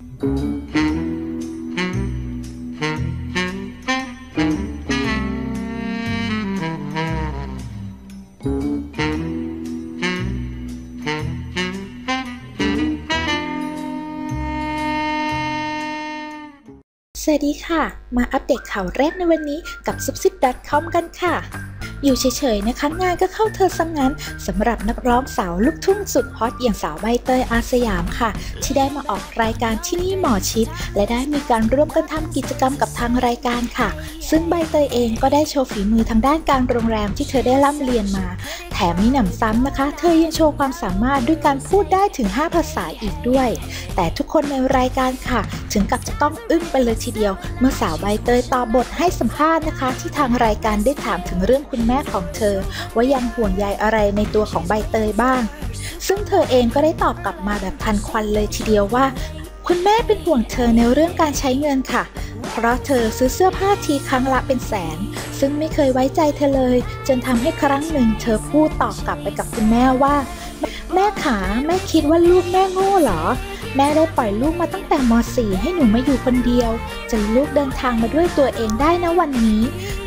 สวัสดีค่ะ มาอัปเดตข่าวแรกในวันนี้กับ s u b s i d c o m กันค่ะ อยู่เฉยๆนะคะงานก็เข้าเธอสังงั้นสำหรับนักร้องสาวลูกทุ่งสุดฮอตอย่างสาวใบเตยอาสยามค่ะ ที่ได้มาออกรายการที่นี่หมอชิด และได้มีการร่วมกันทำกิจกรรมกับทางรายการค่ะ ซึ่งใบเตยเองก็ได้โชว์ฝีมือทางด้านการโรงแรมที่เธอได้ร่ำเรียนมา มมีหนำซ้ำนะคะ เธอยังโชว์ความสามารถด้วยการพูดได้ถึง 5 ภาษาอีกด้วย แต่ทุกคนในรายการค่ะ ถึงกับจะต้องอึ้งไปเลยทีเดียว เมื่อสาวใบเตยตอบบทให้สัมภาษณ์นะคะ ที่ทางรายการได้ถามถึงเรื่องคุณแม่ของเธอ ว่ายังห่วงใยอะไรในตัวของใบเตยบ้าง ซึ่งเธอเองก็ได้ตอบกลับมาแบบทันควันเลยทีเดียวว่า คุณแม่เป็นห่วงเธอในเรื่องการใช้เงินค่ะ ราะเธอซื้อเสื้อผ้าทีครั้งละเป็นแสน ซึ่งไม่เคยไว้ใจเธอเลย จนทำให้ครั้งหนึ่งเธอพูดตอบกลับไปกับคุณแม่ว่า แม่ขาแม่คิดว่าลูกแม่โง่เหรอ แม่ได้ปล่อยลูกมาตั้งแต่ม .4 ให้หนูมาอยู่คนเดียวจนลูกเดินทางมาด้วยตัวเองได้นะวันนี้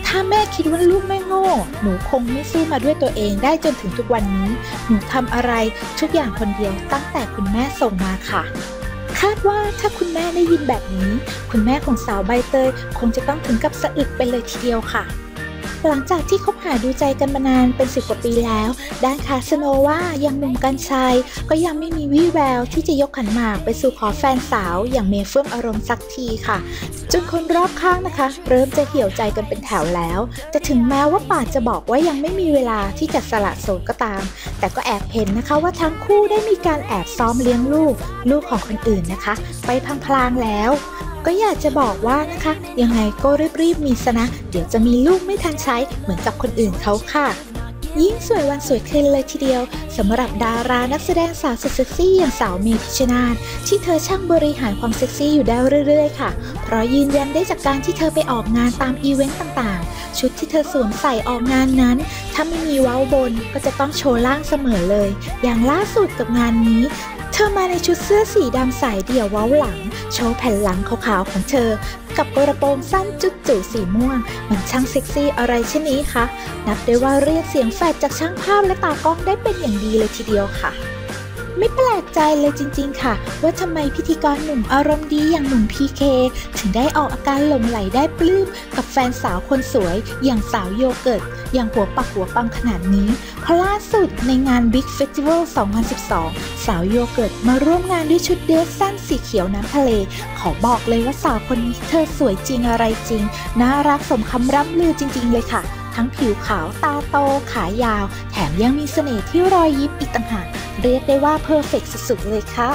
ถ้าแม่คิดว่าลูกไม่โง่ หนูคงไม่สู้มาด้วยตัวเองได้จนถึงทุกวันนี้ หนูทำอะไรทุกอย่างคนเดียวตั้งแต่คุณแม่ส่งมาค่ะาดว่าถ้าคุณแม่ได้ยินแบบนี้ คุณแม่ของสาวใบเตย คงจะต้องถึงกับสะอึกไปเลยทีเดียวค่ะ หลังจากที่คบหาดูใจกันมานานเป็นสิบกว่าปีแล้ว ด้านคาสโนว่ายังหนุ่มกัญชัย ก็ยังไม่มีวี่แววที่จะยกขันหมากไปสู่ขอแฟนสาวอย่างเมเฟื่องอารมณ์สักทีค่ะ จนคนรอบข้างนะคะ เริ่มจะเหี่ยวใจกันเป็นแถวแล้วแต่ถึงแม้ว่าปาจะบอกว่ายังไม่มีเวลาที่จะสละโสดก็ตาม แต่ก็แอบเห็นนะคะว่าทั้งคู่ได้มีการแอบซ้อมเลี้ยงลูก ลูกของคนอื่นนะคะ ไปพลางๆแล้ว ก็อยากจะบอกว่านะคะ ยังไงก็รีบๆมีซะนะ เดี๋ยวจะมีลูกไม่ทันใช้เหมือนกับคนอื่นเขาค่ะ ยิ่งสวยวันสวยคืนเลยทีเดียวสำหรับดารานักแสดงสาวสุดเซ็กซี่อย่างสาวเมพิชนาธที่เธอช่างบริหารความเซ็กซี่อยู่ได้เรื่อยๆค่ะ เพราะยืนยันได้จากการที่เธอไปออกงานตามอีเวนต์ต่างๆ ชุดที่เธอสวมใส่ออกงานนั้น ถ้าไม่มีเว้าบนก็จะต้องโชว์ล่างเสมอเลย อย่างล่าสุดกับงานนี้ เธอมาในชุดเสื้อสีดำสายเดี่ยวเว้าหลัง โชว์แผ่นหลังขาวๆของเธอ กับกระโปรงสั้นจุดจุสีม่วง มันช่างเซ็กซี่อะไรเช่นนี้คะ นับได้ว่าเรียกเสียงแฟดจากช่างภาพและตากล้องได้เป็นอย่างดีเลยทีเดียวค่ะ ไม่แปลกใจเลยจริงๆค่ะ ว่าทำไมพิธีกรหนุ่มอารมณ์ดีอย่างหนุ่มพีเคถึงได้ออกอาการหลงไหลได้ปลื้มกับแฟนสาวคนสวยอย่างสาวโยเกิร์ตอย่างหัวปักหัวปังขนาดนี้ เพราะล่าสุดในงาน Big Festival 2012 สาวโยเกิร์ตมาร่วมงานด้วยชุดเดรสสั้นสีเขียวน้ำทะเล ขอบอกเลยว่าสาวคนนี้เธอสวยจริงอะไรจริง น่ารักสมคำร่ำลือจริง ๆ เลยค่ะ ทั้งผิวขาวตาโต ขายาว แถมยังมีเสน่ห์ที่รอยยิ้มอีกต่างหากเรียกได้ว่าเพอร์เฟกสุดๆเลยค่ะ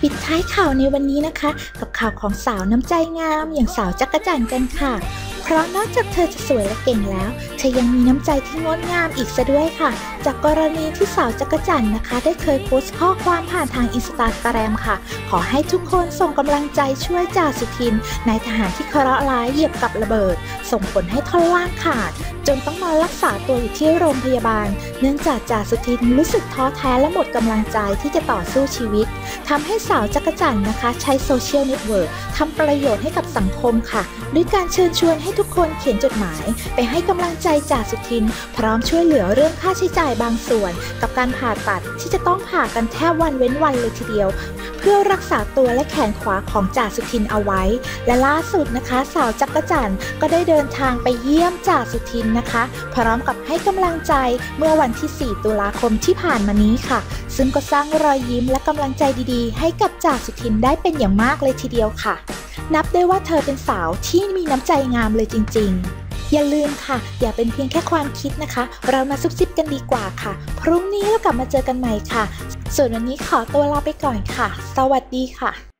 ปิดท้ายข่าวในวันนี้นะคะ กับข่าวของสาวน้ำใจงาม อย่างสาวจักรจันทร์กันค่ะ เพราะนอกจากเธอจะสวยและเก่งแล้ว เธอยังมีน้ำใจที่งดงามอีกซะด้วยค่ะ จากกรณีที่สาวจักรจันทร์นะคะ ได้เคยโพสต์ข้อความผ่านทางอินสตาแกรมค่ะ ขอให้ทุกคนส่งกำลังใจช่วยจ่าสุทินนายทหารที่เคราะห์ร้ายเหยียบกับระเบิด ส่งผลให้ท่อนล่างขาด จนต้องมารักษาตัวอยู่ที่โรงพยาบาล เนื่องจากจ่าสุทินรู้สึกท้อแท้และหมดกำลังใจที่จะต่อสู้ชีวิตทำให้สาวจักรจันทร์นะคะ ใช้โซเชียลเน็ตเวิร์กทำประโยชน์ให้กับสังคมค่ะด้วยการเชิญชวนให้ทุกคนเขียนจดหมาย ไปให้กำลังใจจ่าสุทิน พร้อมช่วยเหลือเรื่องค่าใช้จ่ายบางส่วน กับการผ่าตัดที่จะต้องผ่ากันแทบวันเว้นวันเลยทีเดียว เพื่อรักษาตัวและแขนขวาของจ่าสุทินเอาไว้ และล่าสุดนะคะ สาวจักรจันทร์ก็ได้เดินทางไปเยี่ยมจ่าสุทินนะคะ พร้อมกับให้กำลังใจเมื่อวันที่ 4 ตุลาคมที่ผ่านมานี้ค่ะ ซึ่งก็สร้างรอยยิ้มและกำลังใจดีๆ ให้กับจ่าสุทินได้เป็นอย่างมากเลยทีเดียวค่ะ นับได้ว่าเธอเป็นสาวที่มีน้ำใจงามเลยจริง ๆอย่าลืมค่ะ อย่าเป็นเพียงแค่ความคิดนะคะ เรามาซุบซิบกันดีกว่าค่ะ พรุ่งนี้เรากลับมาเจอกันใหม่ค่ะ ส่วนวันนี้ขอตัวลาไปก่อนค่ะ สวัสดีค่ะ